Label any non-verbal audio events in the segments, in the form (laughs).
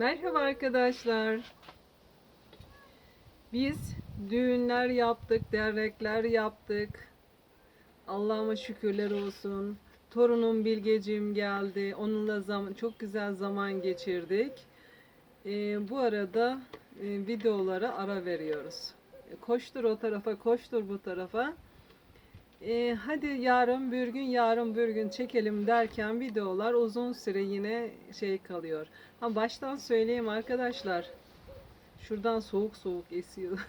Merhaba arkadaşlar. Biz düğünler yaptık, dernekler yaptık. Allah'ıma şükürler olsun. Torunum Bilgeciğim geldi. Onunla zaman, çok güzel zaman geçirdik. Ee, bu arada e, videolara ara veriyoruz. Koştur o tarafa, koştur bu tarafa. Ee, hadi yarın bir gün, yarın bir gün çekelim derken videolar uzun süre yine şey kalıyor. Ha baştan söyleyeyim arkadaşlar. Şuradan soğuk soğuk esiyor.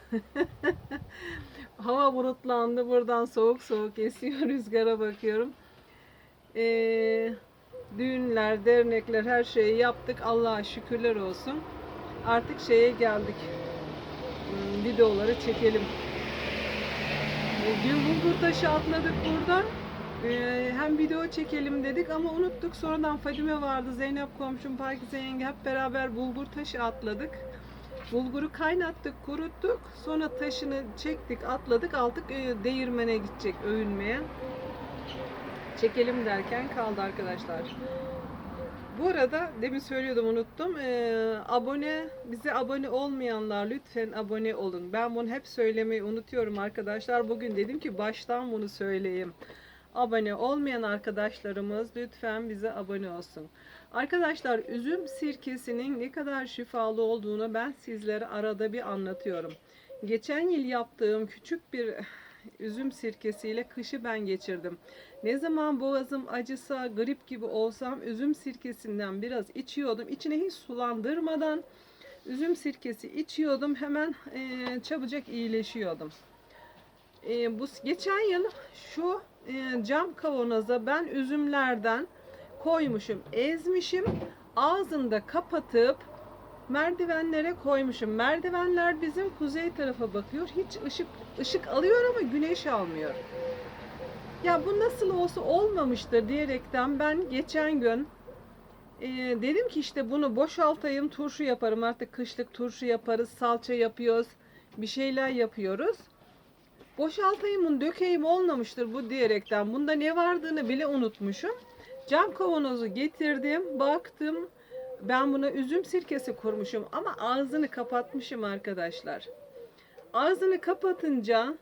(laughs) Hava bulutlandı. Buradan soğuk soğuk esiyor. (laughs) Rüzgara bakıyorum. Ee, düğünler, dernekler her şeyi yaptık. Allah'a şükürler olsun. Artık şeye geldik. Hmm, Videoları çekelim. Ee, Dün bulgur taşı atladık buradan. Ee, hem video çekelim dedik ama unuttuk. Sonradan Fadime vardı, Zeynep komşum, Pakize yenge hep beraber bulgur taşı atladık. Bulguru kaynattık, kuruttuk. Sonra taşını çektik, atladık, aldık e, değirmene gidecek övünmeye. Çekelim derken kaldı arkadaşlar. Bu arada demin söylüyordum unuttum. Ee, abone bize abone olmayanlar lütfen abone olun. Ben bunu hep söylemeyi unutuyorum arkadaşlar. Bugün dedim ki baştan bunu söyleyeyim. Abone olmayan arkadaşlarımız lütfen bize abone olsun. Arkadaşlar üzüm sirkesinin ne kadar şifalı olduğunu ben sizlere arada bir anlatıyorum. Geçen yıl yaptığım küçük bir üzüm sirkesiyle kışı ben geçirdim. Ne zaman boğazım acısa, grip gibi olsam üzüm sirkesinden biraz içiyordum. İçine hiç sulandırmadan üzüm sirkesi içiyordum. Hemen eee, çabucak iyileşiyordum. Eee, bu geçen yıl şu eee, cam kavanoza ben üzümlerden koymuşum, ezmişim. Ağzını kapatıp merdivenlere koymuşum. Merdivenler bizim kuzey tarafa bakıyor. Hiç ışık ışık alıyor ama güneş almıyor. Ya bu nasıl olsa olmamıştır diyerekten ben geçen gün e, dedim ki işte bunu boşaltayım turşu yaparım artık kışlık turşu yaparız salça yapıyoruz bir şeyler yapıyoruz. Boşaltayım bunu dökeyim olmamıştır bu diyerekten bunda ne vardığını bile unutmuşum. Cam kavanozu getirdim baktım ben buna üzüm sirkesi kurmuşum ama ağzını kapatmışım arkadaşlar. Ağzını kapatınca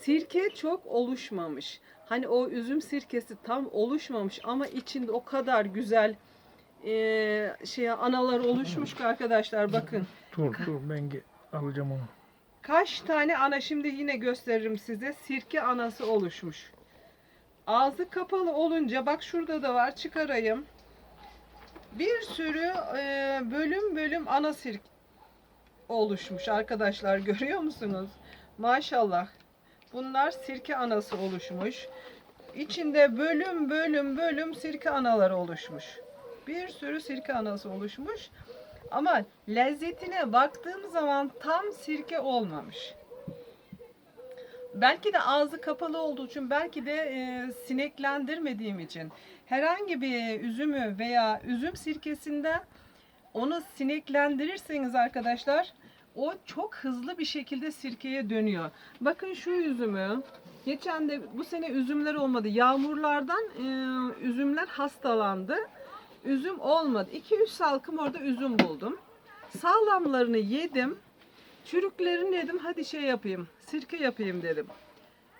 sirke çok oluşmamış. Hani o üzüm sirkesi tam oluşmamış ama içinde o kadar güzel eee şey analar oluşmuş ki arkadaşlar bakın. Dur dur ben alacağım onu. Kaç tane ana şimdi yine gösteririm size. Sirke anası oluşmuş. Ağzı kapalı olunca bak şurada da var çıkarayım. Bir sürü eee, bölüm bölüm ana sirke oluşmuş arkadaşlar (laughs) görüyor musunuz? Maşallah. Bunlar sirke anası oluşmuş. İçinde bölüm bölüm bölüm sirke anaları oluşmuş. Bir sürü sirke anası oluşmuş. Ama lezzetine baktığım zaman tam sirke olmamış. Belki de ağzı kapalı olduğu için, belki de e, sineklendirmediğim için herhangi bir üzümü veya üzüm sirkesinde onu sineklendirirseniz arkadaşlar o çok hızlı bir şekilde sirkeye dönüyor. Bakın şu üzümü geçen de bu sene üzümler olmadı. Yağmurlardan e, üzümler hastalandı. Üzüm olmadı. 2-3 salkım orada üzüm buldum. Sağlamlarını yedim. Çürüklerini yedim. Hadi şey yapayım. Sirke yapayım dedim.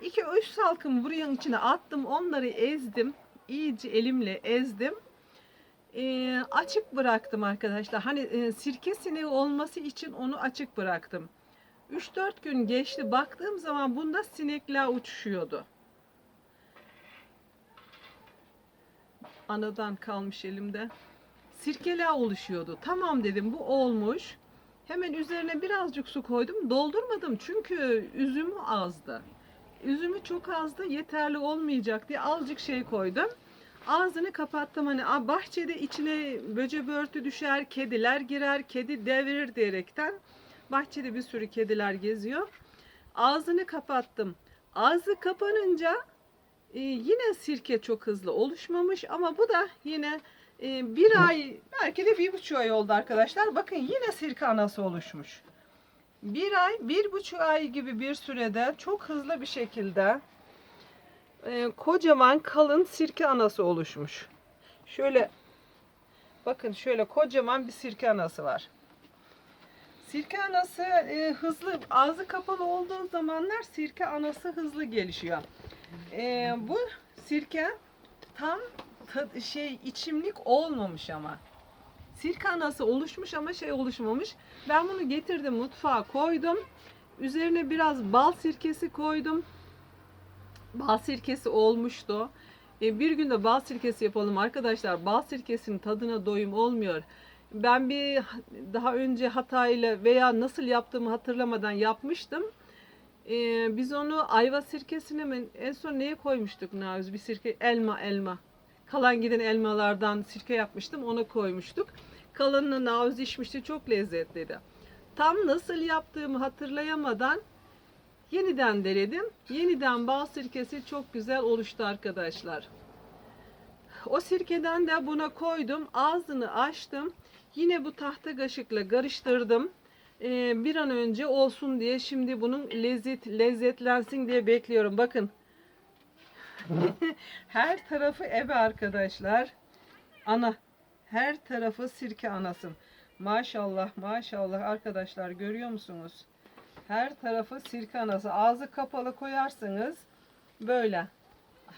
2-3 salkım buraya içine attım. Onları ezdim. İyice elimle ezdim. Ee, açık bıraktım arkadaşlar. Hani e, sirke sineği olması için onu açık bıraktım. 3-4 gün geçti. Baktığım zaman bunda sinekler uçuşuyordu. Anadan kalmış elimde. Sirkeler oluşuyordu. Tamam dedim bu olmuş. Hemen üzerine birazcık su koydum. Doldurmadım çünkü üzümü azdı. Üzümü çok azdı. Yeterli olmayacak diye azıcık şey koydum. Ağzını kapattım hani "Aa, bahçede içine böce börtü düşer, kediler girer, kedi devirir diyerekten. Bahçede bir sürü kediler geziyor. Ağzını kapattım. Ağzı kapanınca e, yine sirke çok hızlı oluşmamış ama bu da yine e, bir ay belki de bir buçuk ay oldu arkadaşlar. Bakın yine sirke anası oluşmuş. Bir ay, bir buçuk ay gibi bir sürede çok hızlı bir şekilde e, kocaman kalın sirke anası oluşmuş. Şöyle bakın şöyle kocaman bir sirke anası var. Sirke anası e, hızlı, ağzı kapalı olduğu zamanlar sirke anası hızlı gelişiyor. E, bu sirke tam şey içimlik olmamış ama. Sirke anası oluşmuş ama şey oluşmamış. Ben bunu getirdim mutfağa koydum. Üzerine biraz bal sirkesi koydum. Bal sirkesi olmuştu. E, bir günde bal sirkesi yapalım arkadaşlar. Bal sirkesinin tadına doyum olmuyor. Ben bir daha önce hatayla veya nasıl yaptığımı hatırlamadan yapmıştım. E, biz onu ayva sirkesine mi en son neye koymuştuk Navuz? Bir sirke elma elma. Kalan giden elmalardan sirke yapmıştım. Ona koymuştuk. Kalanını Navuz içmişti. Çok lezzetliydi. Tam nasıl yaptığımı hatırlayamadan yeniden denedim. Yeniden bal sirkesi çok güzel oluştu arkadaşlar. O sirkeden de buna koydum. Ağzını açtım. Yine bu tahta kaşıkla karıştırdım. Ee, bir an önce olsun diye şimdi bunun lezzet lezzetlensin diye bekliyorum. Bakın. (laughs) Her tarafı ebe arkadaşlar. Ana. Her tarafı sirke anasın. Maşallah maşallah arkadaşlar görüyor musunuz? Her tarafı sirke anası. Ağzı kapalı koyarsınız. Böyle.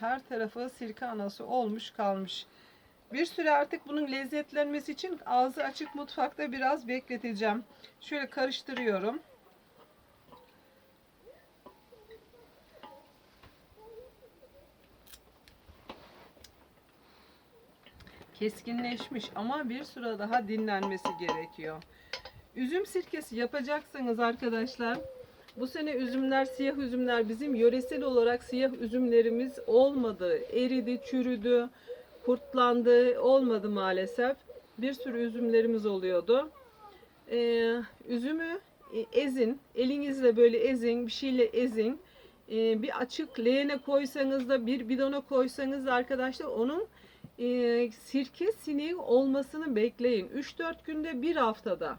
Her tarafı sirke anası olmuş kalmış. Bir süre artık bunun lezzetlenmesi için ağzı açık mutfakta biraz bekleteceğim. Şöyle karıştırıyorum. Keskinleşmiş ama bir süre daha dinlenmesi gerekiyor. Üzüm sirkesi yapacaksanız arkadaşlar bu sene üzümler siyah üzümler bizim yöresel olarak siyah üzümlerimiz olmadı. Eridi, çürüdü, kurtlandı, olmadı maalesef. Bir sürü üzümlerimiz oluyordu. Ee, üzümü ezin, elinizle böyle ezin, bir şeyle ezin. Ee, bir açık leğene koysanız da bir bidona koysanız da arkadaşlar onun e, sirke sineği olmasını bekleyin. 3-4 günde bir haftada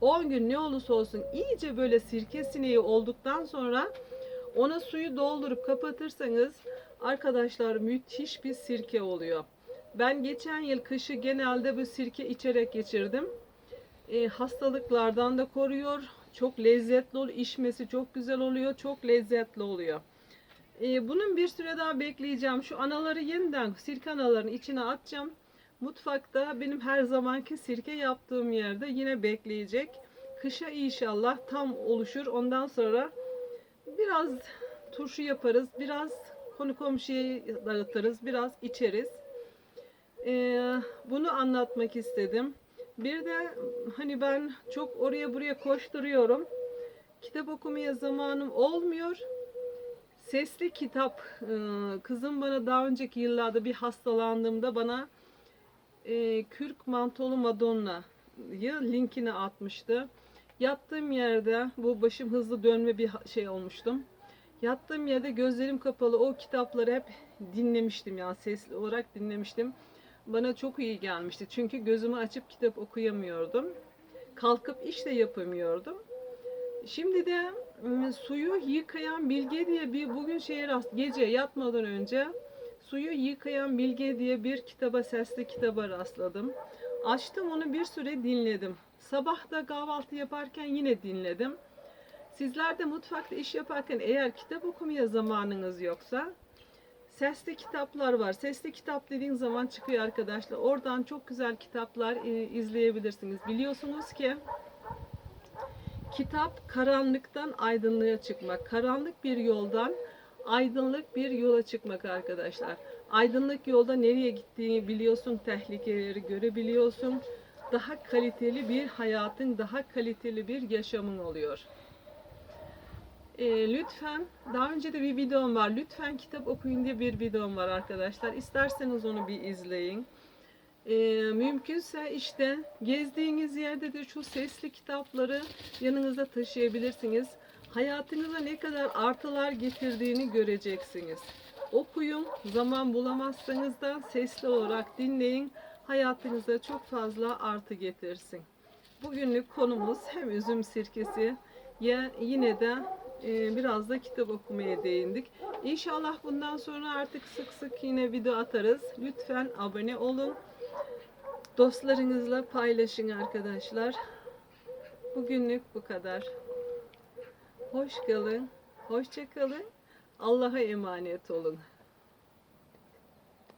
10 gün ne olursa olsun iyice böyle sirke sineği olduktan sonra ona suyu doldurup kapatırsanız arkadaşlar müthiş bir sirke oluyor. Ben geçen yıl kışı genelde bu sirke içerek geçirdim. E, hastalıklardan da koruyor. Çok lezzetli oluyor. İçmesi çok güzel oluyor. Çok lezzetli oluyor. E, bunun bir süre daha bekleyeceğim. Şu anaları yeniden sirke analarının içine atacağım. Mutfakta benim her zamanki sirke yaptığım yerde yine bekleyecek. Kışa inşallah tam oluşur. Ondan sonra biraz turşu yaparız. Biraz konu komşuya dağıtırız. Biraz içeriz. Ee, bunu anlatmak istedim. Bir de hani ben çok oraya buraya koşturuyorum. Kitap okumaya zamanım olmuyor. Sesli kitap. e, Kızım bana daha önceki yıllarda bir hastalandığımda bana e, Kürk Mantolu Madonna'yı linkini atmıştı. Yattığım yerde bu başım hızlı dönme bir şey olmuştum. Yattığım yerde gözlerim kapalı o kitapları hep dinlemiştim yani sesli olarak dinlemiştim. Bana çok iyi gelmişti. Çünkü gözümü açıp kitap okuyamıyordum. Kalkıp iş de yapamıyordum. Şimdi de suyu yıkayan Bilge diye bir bugün şeye rast gece yatmadan önce Suyu Yıkayan Bilge diye bir kitaba, sesli kitaba rastladım. Açtım onu bir süre dinledim. Sabah da kahvaltı yaparken yine dinledim. Sizler de mutfakta iş yaparken eğer kitap okumaya zamanınız yoksa sesli kitaplar var. Sesli kitap dediğin zaman çıkıyor arkadaşlar. Oradan çok güzel kitaplar e, izleyebilirsiniz. Biliyorsunuz ki kitap karanlıktan aydınlığa çıkmak. Karanlık bir yoldan aydınlık bir yola çıkmak arkadaşlar. Aydınlık yolda nereye gittiğini biliyorsun, tehlikeleri görebiliyorsun. Daha kaliteli bir hayatın, daha kaliteli bir yaşamın oluyor. Ee, lütfen, daha önce de bir videom var. Lütfen kitap okuyun diye bir videom var arkadaşlar. İsterseniz onu bir izleyin. Ee, mümkünse işte gezdiğiniz yerde de şu sesli kitapları yanınıza taşıyabilirsiniz hayatınıza ne kadar artılar getirdiğini göreceksiniz. Okuyun, zaman bulamazsanız da sesli olarak dinleyin. Hayatınıza çok fazla artı getirsin. Bugünlük konumuz hem üzüm sirkesi ya yine de e, biraz da kitap okumaya değindik. İnşallah bundan sonra artık sık sık yine video atarız. Lütfen abone olun. Dostlarınızla paylaşın arkadaşlar. Bugünlük bu kadar. Hoş kalın, hoşça kalın. Allah'a emanet olun.